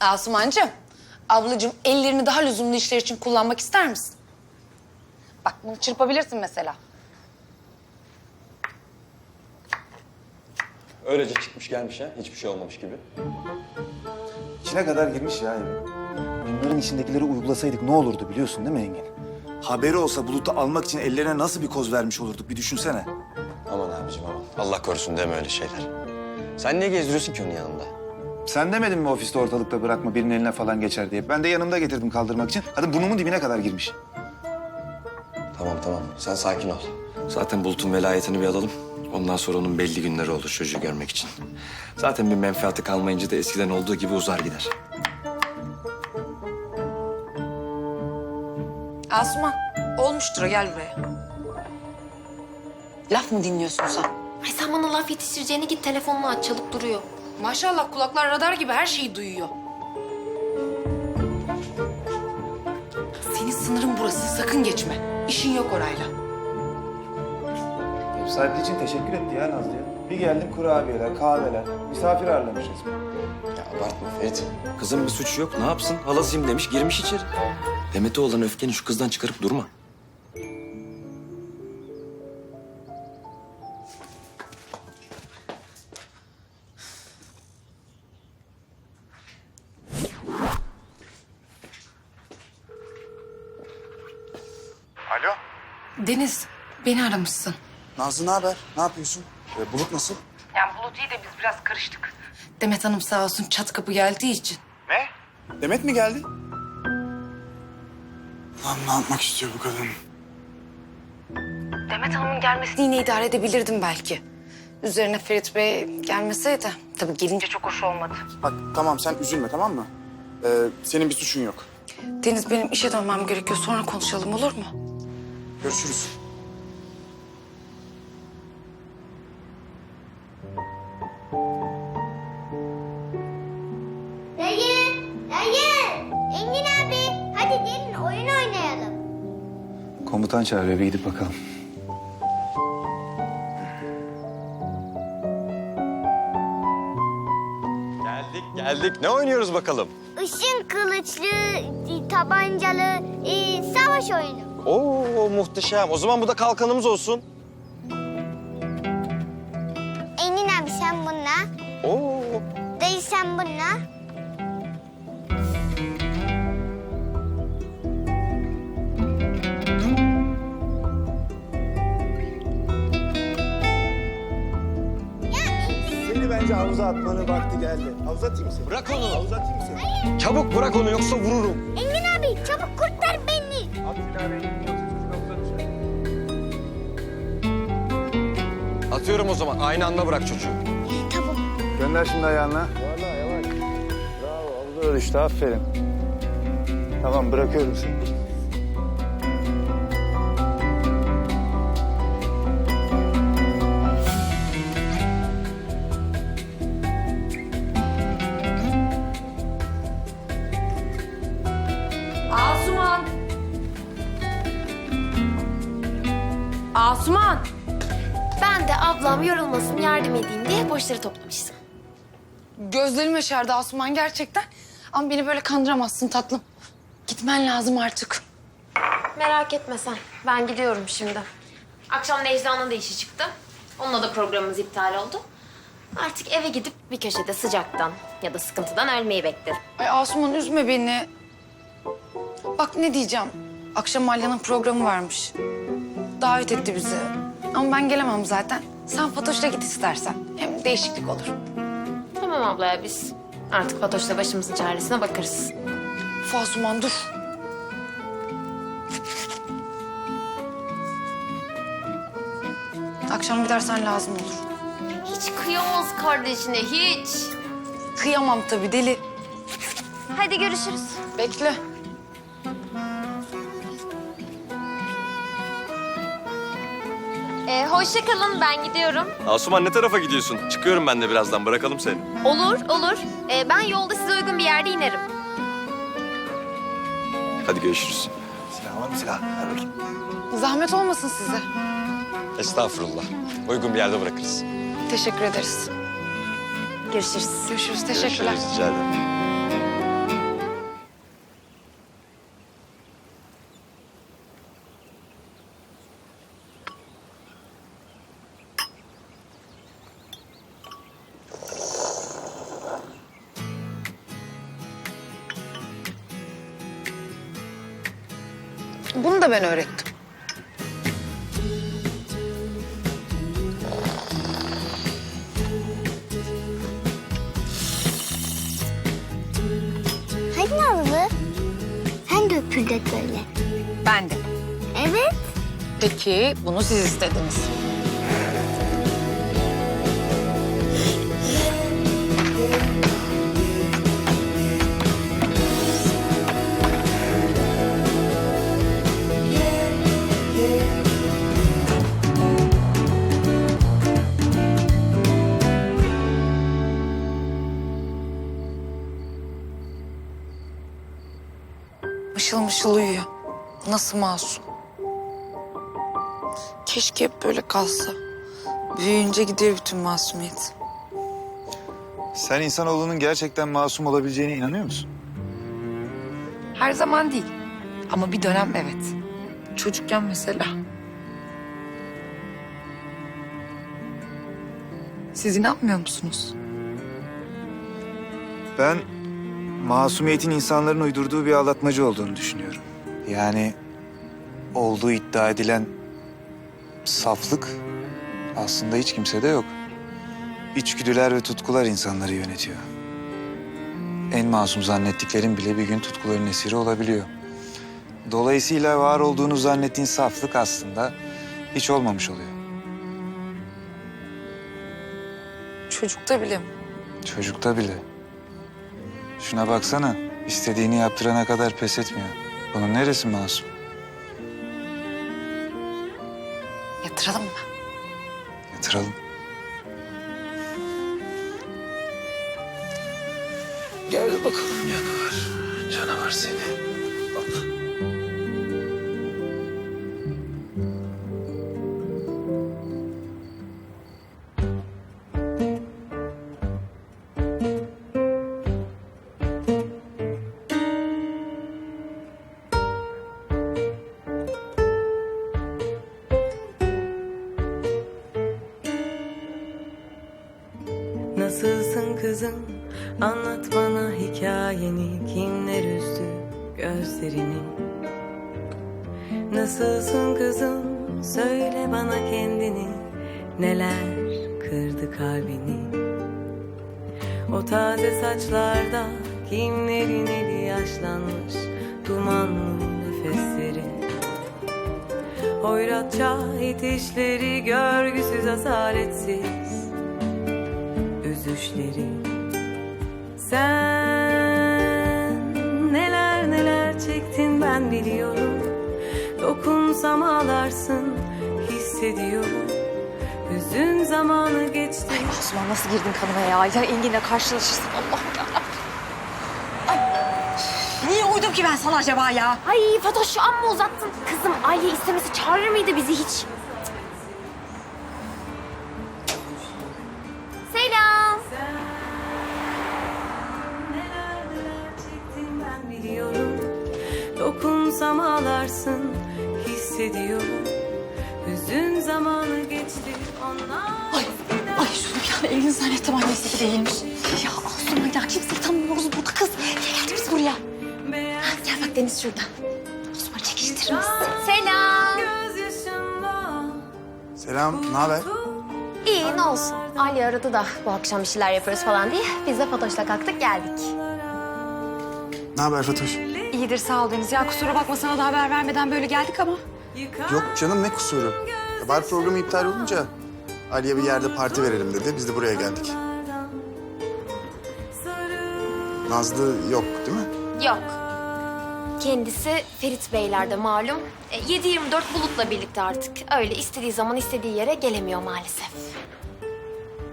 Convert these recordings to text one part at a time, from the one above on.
Asumancığım, ablacığım ellerini daha lüzumlu işler için kullanmak ister misin? Bak bunu çırpabilirsin mesela. Öylece çıkmış gelmiş ha. Hiçbir şey olmamış gibi. İçine kadar girmiş ya eve. Bunların içindekileri uygulasaydık ne olurdu biliyorsun değil mi Engin? Haberi olsa Bulut'u almak için ellerine nasıl bir koz vermiş olurduk bir düşünsene. Aman abicim aman. Allah korusun deme öyle şeyler. Sen niye gezdiriyorsun ki onun yanında? Sen demedin mi ofiste ortalıkta bırakma birinin eline falan geçer diye. Ben de yanımda getirdim kaldırmak için. Kadın burnumun dibine kadar girmiş. Tamam tamam. Sen sakin ol. Zaten Bulut'un velayetini bir alalım. Ondan sonra onun belli günleri olur çocuğu görmek için. Zaten bir menfaati kalmayınca da eskiden olduğu gibi uzar gider. Asuman, olmuştur o, gel buraya. Laf mı dinliyorsun sen? Ay sen bana laf yetiştireceğine git telefonunu aç çalıp duruyor. Maşallah kulaklar radar gibi her şeyi duyuyor. Senin sınırın burası, sakın geçme. İşin yok orayla. Ev sahibi için teşekkür etti ya Nazlı ya. Bir geldim kurabiyeler, kahveler, misafir ağırlamış resmen. Ya abartma Ferit. Kızın bir suçu yok. Ne yapsın? Halasıyım demiş, girmiş içeri. Demet'e olan öfkeni şu kızdan çıkarıp durma. Deniz, beni aramışsın. Nazlı ne haber? Ne yapıyorsun? Ee, Bulut nasıl? Yani Bulut iyi de biz biraz karıştık. Demet Hanım sağ olsun çat kapı geldiği için. Demet mi geldi? Lan ne yapmak istiyor bu kadın? Demet Hanım'ın gelmesini yine idare edebilirdim belki. Üzerine Ferit Bey gelmeseydi. Tabii gelince çok hoş olmadı. Bak tamam sen üzülme tamam mı? Ee, senin bir suçun yok. Deniz benim işe dönmem gerekiyor. Sonra konuşalım olur mu? Görüşürüz. Dayı, dayı. Engin abi, hadi gelin oyun oynayalım. Komutan çağırıyor bir gidip bakalım. Geldik, geldik. Ne oynuyoruz bakalım? Işın kılıçlı, tabancalı, e, savaş oyunu. Oo muhteşem. O zaman bu da kalkanımız olsun. Engin abi sen bununla, Oo. dayı sen bununla. Seni bence havuza atmanın vakti geldi. Havuza atayım mı seni? Bırak onu. Havuza atayım mı seni? Çabuk bırak onu yoksa vururum. Engin Atıyorum o zaman. Aynı anda bırak çocuğu. Tamam. Gönder şimdi ayağına. Vallahi yavaş. Bravo havuza da düştü aferin. Tamam bırakıyorum seni. Boşları toplamıştım. Gözlerim yaşardı Asuman gerçekten. Ama beni böyle kandıramazsın tatlım. Gitmen lazım artık. Merak etme sen. Ben gidiyorum şimdi. Akşam Necla'nın da işi çıktı. Onunla da programımız iptal oldu. Artık eve gidip bir köşede sıcaktan ya da sıkıntıdan ölmeyi beklerim. Ay Asuman üzme beni. Bak ne diyeceğim. Akşam Alya'nın programı varmış. Davet etti bizi. Ama ben gelemem zaten. Sen Fatoş'la git istersen. Değişiklik olur. Tamam abla ya biz artık Fatoş'la başımızın çaresine bakarız. Uf Asuman dur. Akşam gidersen lazım olur. Hiç kıyamaz kardeşine hiç. Kıyamam tabii deli. Hadi görüşürüz. Bekle. Hoşça kalın ben gidiyorum. Asuman ne tarafa gidiyorsun? Çıkıyorum ben de birazdan. Bırakalım seni. Olur olur. Ee, ben yolda size uygun bir yerde inerim. Hadi görüşürüz. Silah var mı silah? Ver bakayım. Zahmet olmasın size. Estağfurullah. Uygun bir yerde bırakırız. Teşekkür ederiz. Görüşürüz. Görüşürüz. Teşekkürler. Görüşürüz. Rica ederim. Böyle. Ben de. Evet. Peki bunu siz istediniz. Nasıl masum. Keşke hep böyle kalsa. Büyüyünce gidiyor bütün masumiyet. Sen insanoğlunun gerçekten masum olabileceğine inanıyor musun? Her zaman değil. Ama bir dönem evet. Çocukken mesela. Siz inanmıyor musunuz? Ben masumiyetin insanların uydurduğu bir aldatmacı olduğunu düşünüyorum. Yani olduğu iddia edilen saflık aslında hiç kimsede yok. İçgüdüler ve tutkular insanları yönetiyor. En masum zannettiklerin bile bir gün tutkuların esiri olabiliyor. Dolayısıyla var olduğunu zannettiğin saflık aslında hiç olmamış oluyor. Çocukta bile mi? Çocukta bile. Şuna baksana. istediğini yaptırana kadar pes etmiyor. Bunun neresi masum? Yatıralım mı? Yatıralım. Gel bakalım canavar. Canavar seni. Kızım? Anlat bana hikayeni Kimler üzdü gözlerini. Nasılsın kızım? Söyle bana kendini. Neler kırdı kalbini? O taze saçlarda Kimlerin eli yaşlanmış? Dumanlı nefesleri? Hoyratça itişleri Görgüsüz asaletsiz üzüşleri Sen neler neler çektin ben biliyorum Dokunsam ağlarsın hissediyorum Hüzün zamanı geçti Osman nasıl girdin kanıma ya? Ya Engin'le karşılaşırsak Allah'ım yarabbim. Niye uydum ki ben sana acaba ya? Ay Fatoş şu an mı uzattın? Kızım Aliye istemesi çağırır mıydı bizi hiç? Dokunsam ağlarsın hissediyorum Hüzün zamanı geçti onlar Ay, ay şunu bir an elini zannettim annesi gibi değilmiş. Ya Asuman ya kimseyi tanımıyoruz burada kız. Niye geldik biz buraya? beyaz Gel bak Deniz şurada. Asuman çekiştirir misin? Selam. Selam, ne haber? İyi ne olsun. Ali aradı da bu akşam bir şeyler yapıyoruz falan diye. Biz de Fatoş'la kalktık geldik. Ne haber Fatoş? İyidir sağ ol Deniz. Ya kusura bakma sana da haber vermeden böyle geldik ama. Yok canım ne kusuru? Bar programı iptal olunca Ali'ye bir yerde parti verelim dedi. Biz de buraya geldik. Nazlı yok değil mi? Yok. Kendisi Ferit Beyler'de malum. E, 7-24 Bulut'la birlikte artık. Öyle istediği zaman istediği yere gelemiyor maalesef.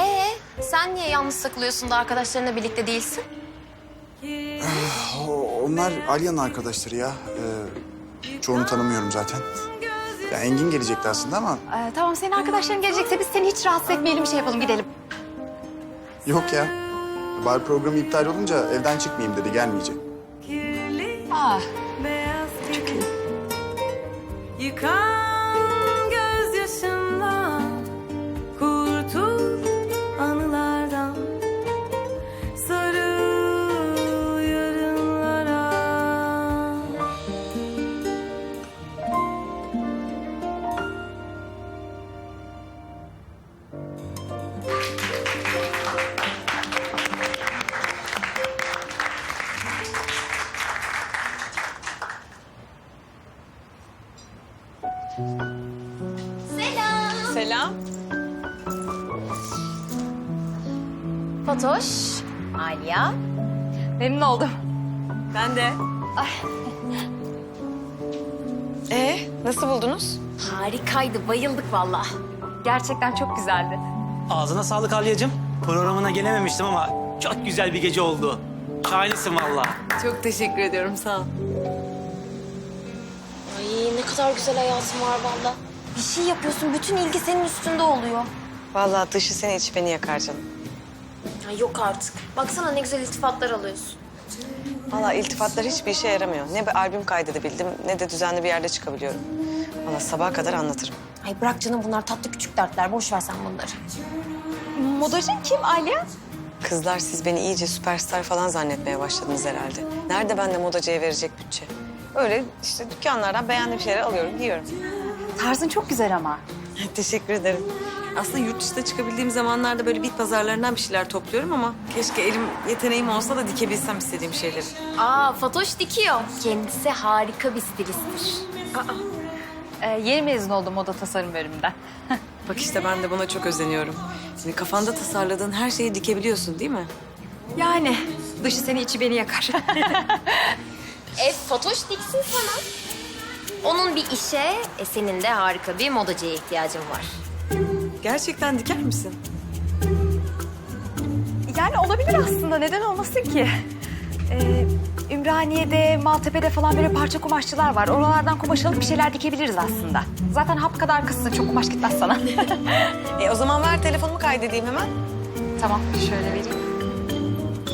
Ee, sen niye yalnız takılıyorsun da arkadaşlarınla birlikte değilsin? O- onlar Alya'nın arkadaşları ya. Ee, çoğunu tanımıyorum zaten. Ya Engin gelecekti aslında ama Ee, tamam senin arkadaşların gelecekse biz seni hiç rahatsız etmeyelim bir şey yapalım gidelim. yok ya. Bar programı iptal olunca evden çıkmayayım dedi gelmeyecek. Aa, Beyaz Çok Yıkan Fatoş, Aliya. Memnun oldum. Ben de. Ee, nasıl buldunuz? Harikaydı, bayıldık vallahi. Gerçekten çok güzeldi. Ağzına sağlık Alya'cığım. Programına gelememiştim ama çok güzel bir gece oldu. Şahanesin valla. Çok teşekkür ediyorum sağ ol. Ay ne kadar güzel hayatım var vallahi. Bir şey yapıyorsun, bütün ilgi senin üstünde oluyor. Vallahi dışı seni içi beni yakar canım. Ya yok artık. Baksana ne güzel iltifatlar alıyorsun. Vallahi iltifatlar hiçbir işe yaramıyor. Ne bir albüm kaydedebildim ne de düzenli bir yerde çıkabiliyorum. Vallahi sabaha kadar anlatırım. Ay bırak canım bunlar tatlı küçük dertler. Boş ver sen bunları. Modacın kim Aliye? Kızlar siz beni iyice süperstar falan zannetmeye başladınız herhalde. Nerede bende modacıya verecek bütçe? Öyle işte dükkanlardan beğendiğim şeyleri alıyorum, giyiyorum. Tarzın çok güzel ama. Teşekkür ederim. Aslında yurt dışına çıkabildiğim zamanlarda böyle bit pazarlarından bir şeyler topluyorum ama keşke elim yeteneğim olsa da dikebilsem istediğim şeyleri. Aa Fatoş dikiyor. Kendisi harika bir stilisttir. Ee, yeni mezun oldum moda tasarım bölümünden. Bak işte ben de buna çok özeniyorum. Şimdi kafanda tasarladığın her şeyi dikebiliyorsun değil mi? Yani dışı seni içi beni yakar. E Fatoş diksin sana. Onun bir işe, e, senin de harika bir modacıya ihtiyacın var. Gerçekten diker misin? yani olabilir aslında neden olmasın ki? Ee, Ümraniye'de, Maltepe'de falan böyle parça kumaşçılar var. Oralardan kumaş alıp bir şeyler dikebiliriz aslında. Zaten hap kadar kızsın çok kumaş gitmez sana. E o zaman ver telefonumu kaydedeyim hemen. tamam şöyle vereyim.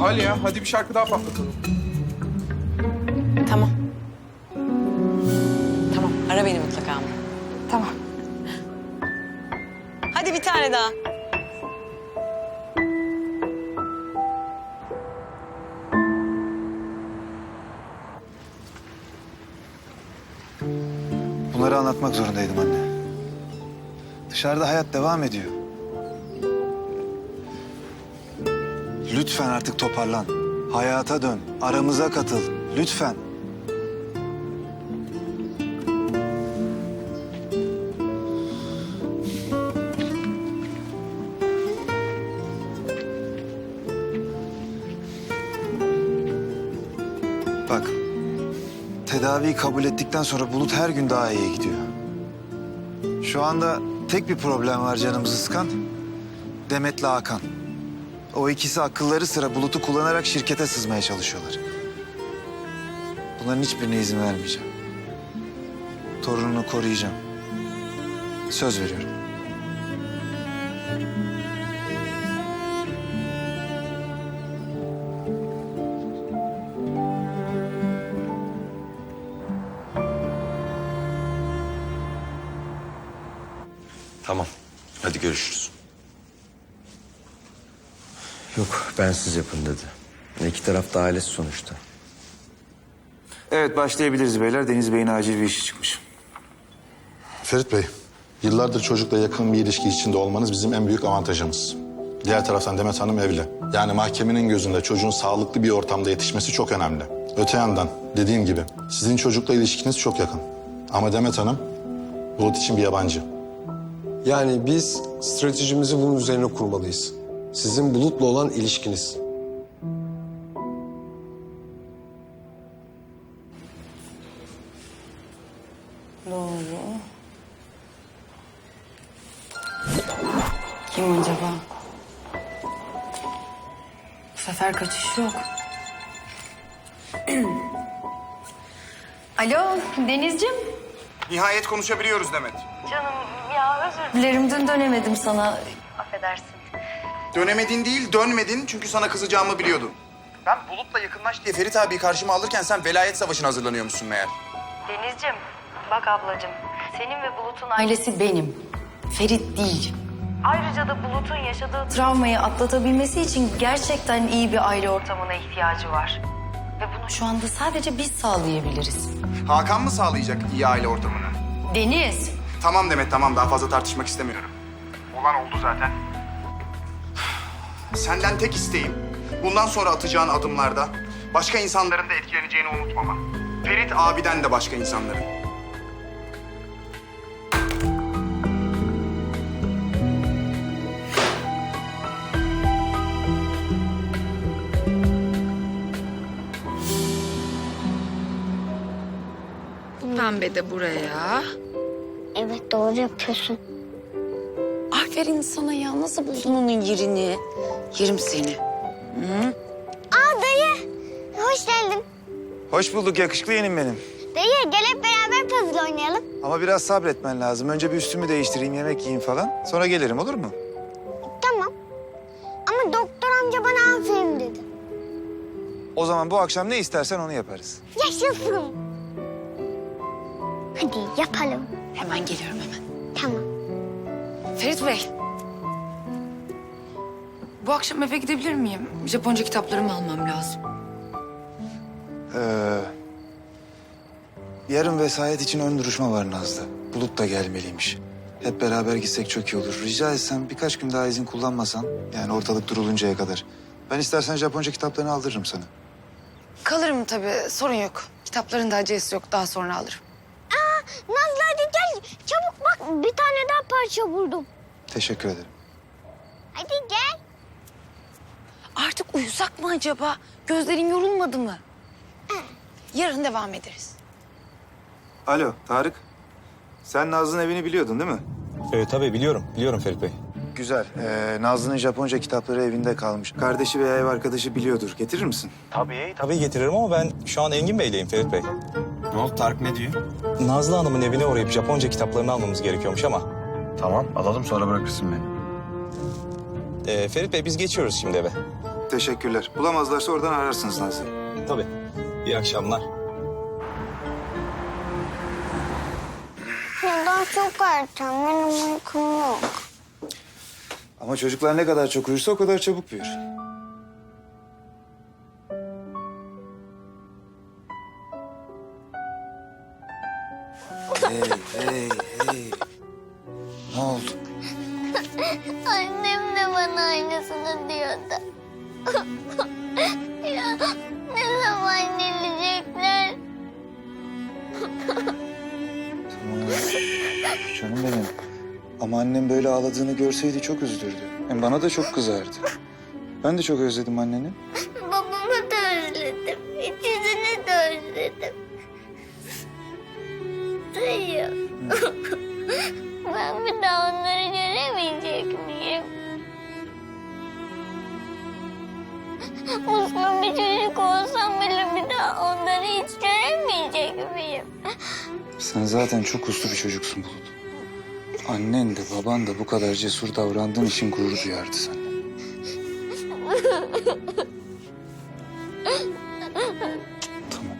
Aliye hadi bir şarkı daha patlatalım. Tamam. Tamam ara beni mutlaka Dışarıda hayat devam ediyor. Lütfen artık toparlan. Hayata dön. Aramıza katıl. Lütfen. Bak, tedaviyi kabul ettikten sonra Bulut her gün daha iyiye gidiyor. Şu anda tek bir problem var canımızı sıkan. Demet'le Hakan. O ikisi akılları sıra Bulut'u kullanarak şirkete sızmaya çalışıyorlar. Bunların hiçbirine izin vermeyeceğim. Torununu koruyacağım. Söz veriyorum. Yok ben siz yapın dedi. İki taraf da ailesi sonuçta. Evet başlayabiliriz beyler. Deniz Bey'in acil bir işi çıkmış. Ferit Bey, yıllardır çocukla yakın bir ilişki içinde olmanız bizim en büyük avantajımız. Diğer taraftan Demet Hanım evli. Yani mahkemenin gözünde çocuğun sağlıklı bir ortamda yetişmesi çok önemli. Öte yandan dediğim gibi sizin çocukla ilişkiniz çok yakın. Ama Demet Hanım Bulut için bir yabancı. Yani biz stratejimizi bunun üzerine kurmalıyız. Sizin Bulut'la olan ilişkiniz. Kim acaba? Bu sefer kaçış yok. Alo Denizciğim. Nihayet konuşabiliyoruz Demet. Dilerim dün dönemedim sana. Dönemedin değil, dönmedin çünkü sana kızacağımı biliyordum. Ben Bulut'la yakınlaş diye Ferit abi karşıma alırken sen velayet savaşına hazırlanıyormuşsun meğer. Denizciğim, bak ablacığım. Senin ve Bulut'un ailesi benim. Ferit değil. Ayrıca da Bulut'un yaşadığı travmayı atlatabilmesi için gerçekten iyi bir aile ortamına ihtiyacı var. Ve bunu şu anda sadece biz sağlayabiliriz. Hakan mı sağlayacak iyi aile ortamını? Deniz. Tamam Demet tamam daha fazla tartışmak istemiyorum. Olan oldu zaten. Senden tek isteğim, bundan sonra atacağın adımlarda başka insanların da etkileneceğini unutmama. Ferit abiden de başka insanların. Bu pembe de buraya. Evet doğru yapıyorsun. Aferin sana ya. Nasıl buldun onun yerini? Yerim seni. Aa dayı. Hoş geldin. Hoş bulduk yakışıklı yeğenim benim. Dayı gel hep beraber puzzle oynayalım. Ama biraz sabretmen lazım. Önce bir üstümü değiştireyim, yemek yiyeyim falan. Sonra gelirim olur mu? Tamam. Ama doktor amca bana aferin dedi. O zaman bu akşam ne istersen onu yaparız. Yaşasın. Hadi yapalım. Hemen geliyorum hemen. Tamam. Ferit Bey. Bu akşam eve gidebilir miyim? Japonca kitaplarımı almam lazım. Ee, yarın vesayet için ön duruşma var Nazlı. Bulut da gelmeliymiş. Hep beraber gitsek çok iyi olur. Rica etsem birkaç gün daha izin kullanmasan. Yani ortalık duruluncaya kadar. Ben istersen Japonca kitaplarını aldırırım sana. Kalırım tabii. Sorun yok. Kitapların da acelesi yok. Daha sonra alırım. Aa, Nazlı hadi gel. Çabuk bak bir tane daha parça buldum. Teşekkür ederim. Hadi gel. Artık uyusak mı acaba? Gözlerin yorulmadı mı? Yarın devam ederiz. Alo Tarık. Sen Nazlı'nın evini biliyordun değil mi? Evet tabii biliyorum. Biliyorum Ferit Bey. Güzel. Ee, Nazlı'nın Japonca kitapları evinde kalmış. Kardeşi veya ev arkadaşı biliyordur. Getirir misin? Tabii. Tabii getiririm ama ben şu an Engin Bey'leyim Ferit Bey. Ne oldu Tarık ne diyor? Nazlı Hanım'ın evine uğrayıp Japonca kitaplarını almamız gerekiyormuş ama... Tamam alalım sonra bırakırsın beni. Ee, Ferit Bey biz geçiyoruz şimdi eve. Teşekkürler. Bulamazlarsa oradan ararsınız Nazlı'yı. Tabii. İyi akşamlar. Daha çok erken. Benim uykum yok. Ama çocuklar ne kadar çok uyursa o kadar çabuk büyür. Görseydi çok üzülürdü. Hem bana da çok kızardı. Ben de çok özledim anneni. Babamı da özledim. İkisini de özledim. Dayı. ben bir daha onları göremeyecek miyim? Uslu bir çocuk olsam bile bir daha onları hiç göremeyecek miyim? Sen zaten çok uslu bir çocuksun Bulut. Annen de baban da bu kadar cesur davrandığın için gurur duyardı senden. Tamam.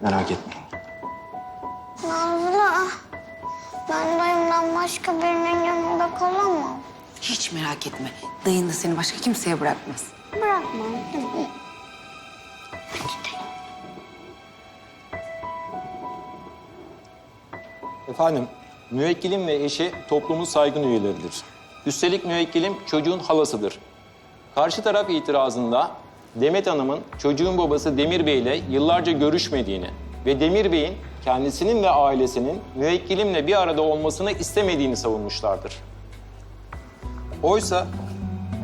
Merak etme. Nazlı, ben dayımdan başka birinin yanında kalamam. Hiç merak etme. Dayın da seni başka kimseye bırakmaz. Bırakmam değil mi? Efendim, müvekkilim ve eşi toplumun saygın üyeleridir. Üstelik müvekkilim çocuğun halasıdır. Karşı taraf itirazında Demet Hanım'ın çocuğun babası Demir Bey ile yıllarca görüşmediğini ve Demir Bey'in kendisinin ve ailesinin müvekkilimle bir arada olmasını istemediğini savunmuşlardır. Oysa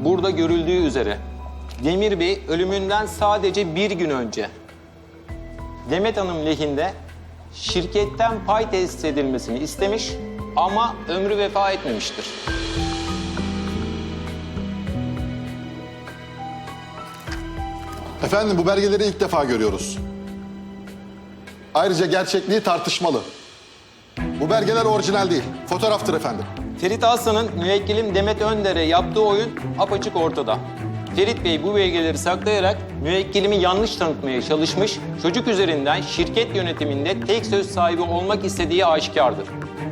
burada görüldüğü üzere Demir Bey ölümünden sadece bir gün önce Demet Hanım lehinde şirketten pay tesis edilmesini istemiş ama ömrü vefa etmemiştir. Efendim bu belgeleri ilk defa görüyoruz. Ayrıca gerçekliği tartışmalı. Bu belgeler orijinal değil, fotoğraftır efendim. Ferit Aslan'ın müvekkilim Demet Önder'e yaptığı oyun apaçık ortada. Ferit Bey bu belgeleri saklayarak müvekkilimi yanlış tanıtmaya çalışmış, çocuk üzerinden şirket yönetiminde tek söz sahibi olmak istediği aşikardır.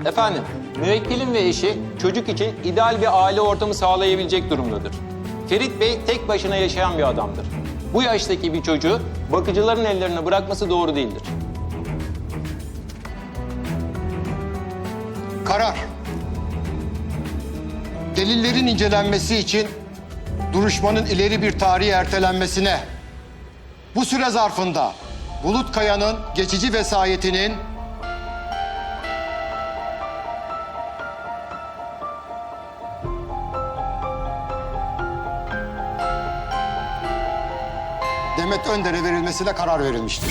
Efendim, müvekkilim ve eşi çocuk için ideal bir aile ortamı sağlayabilecek durumdadır. Ferit Bey tek başına yaşayan bir adamdır. Bu yaştaki bir çocuğu bakıcıların ellerine bırakması doğru değildir. Karar. Delillerin incelenmesi için duruşmanın ileri bir tarihe ertelenmesine, bu süre zarfında Bulut Kaya'nın geçici vesayetinin Demet Önder'e verilmesine karar verilmiştir.